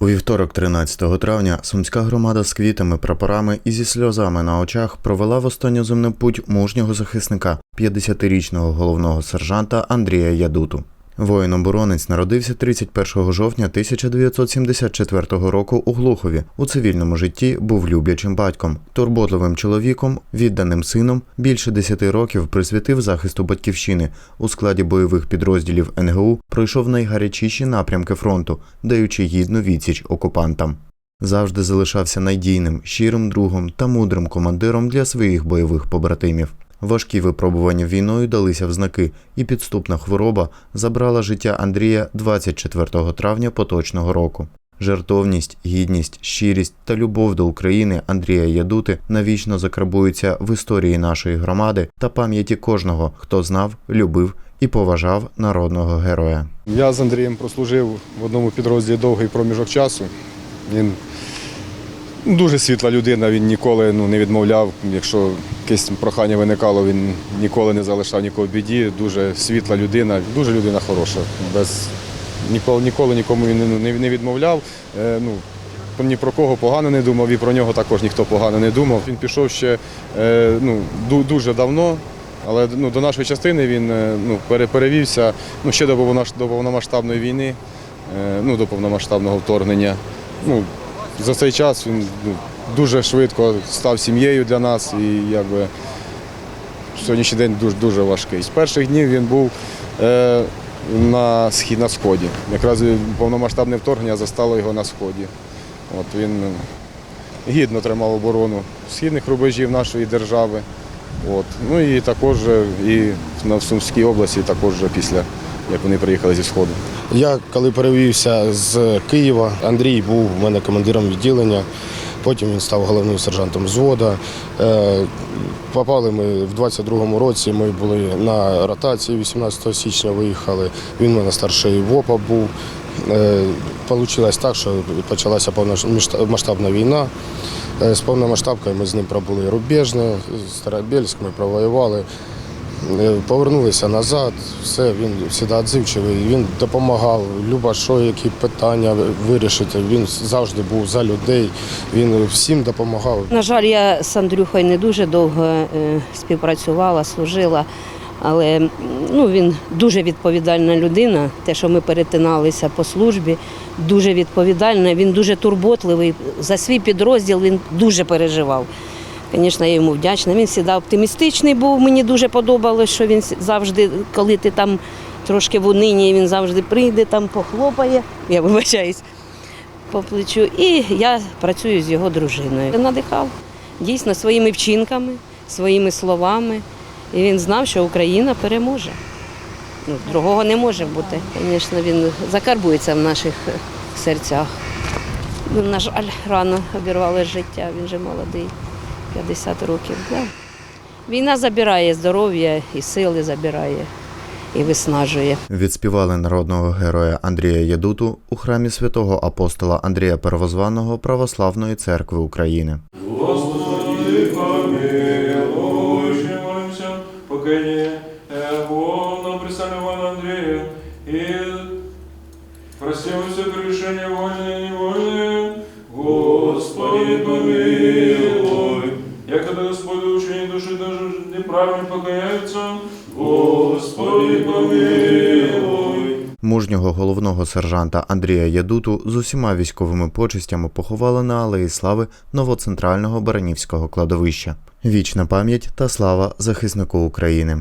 У вівторок, 13 травня, сумська громада з квітами, прапорами і зі сльозами на очах провела в останню земну путь мужнього захисника, 50-річного головного сержанта Андрія Ядуту. Воїн-оборонець народився 31 жовтня 1974 року у Глухові. У цивільному житті був люблячим батьком, турботливим чоловіком, відданим сином. Більше 10 років присвятив захисту батьківщини. У складі бойових підрозділів НГУ пройшов найгарячіші напрямки фронту, даючи гідну відсіч окупантам. Завжди залишався надійним, щирим другом та мудрим командиром для своїх бойових побратимів. Важкі випробування війною далися в знаки, і підступна хвороба забрала життя Андрія 24 травня поточного року. Жертовність, гідність, щирість та любов до України Андрія Ядути навічно закрабуються в історії нашої громади та пам'яті кожного, хто знав, любив і поважав народного героя. Я з Андрієм прослужив в одному підрозділі довгий проміжок часу. Він дуже світла людина, він ніколи ну, не відмовляв. Якщо якесь прохання виникало, він ніколи не залишав нікого в біді. Дуже світла людина, дуже людина хороша. Без, ніколи, ніколи нікому він не, відмовляв. Е, ну, ні про кого погано не думав, і про нього також ніхто погано не думав. Він пішов ще е, ну, дуже давно. Але ну, до нашої частини він е, ну, перевівся ну, ще до, повномасштабної війни, ну, до повномасштабного вторгнення. Ну, за цей час він ну, дуже швидко став сім'єю для нас і якби сьогоднішній день дуже, дуже важкий. З перших днів він був е, на, схід, на сході. Якраз повномасштабне вторгнення застало його на сході. От він гідно тримав оборону східних рубежів нашої держави. От. Ну і також і на в Сумській області, також після як вони приїхали зі сходу. Я коли перевівся з Києва, Андрій був у мене командиром відділення. Потім він став головним сержантом взвода. Е, Попали ми в 22-му році. Ми були на ротації 18 січня. Виїхали. Він у мене старший ВОПа був. Е, Получилось так, що почалася повномасштабна війна. Е, З повномасштабкою ми з ним пробули Рубежне, Старобельськ, ми провоювали. Повернулися назад, все, він завжди відзивчивий, він допомагав, люба що, які питання вирішити. Він завжди був за людей, він всім допомагав. На жаль, я з Андрюхою не дуже довго е, співпрацювала, служила, але ну, він дуже відповідальна людина. Те, що ми перетиналися по службі, дуже відповідальна. Він дуже турботливий. За свій підрозділ він дуже переживав. Звісно, я йому вдячна. Він завжди оптимістичний був. Мені дуже подобалось, що він завжди, коли ти там трошки в унині, він завжди прийде, там похлопає. Я вибачаюсь по плечу. І я працюю з його дружиною. Надихав дійсно своїми вчинками, своїми словами. І він знав, що Україна переможе. Ну, другого не може бути. Звісно, він закарбується в наших серцях. Ну, на жаль, рано обірвали життя, він вже молодий, 50 років. Да. Війна забирає здоров'я і сили забирає, і виснажує. Відспівали народного героя Андрія Ядуту у храмі святого апостола Андрія Первозваного Православної церкви України. Господи, помилуй, молимся, покаяние Его на престоле Ивана Андрея, и прости мы все прегрешения вольные и невольные. Господи, помилуй, якогда Господи учение души даже неправильно покаяются. Господи, помилуй. Мужнього головного сержанта Андрія Ядуту з усіма військовими почестями поховали на Алеї Слави новоцентрального Баранівського кладовища. Вічна пам'ять та слава захиснику України.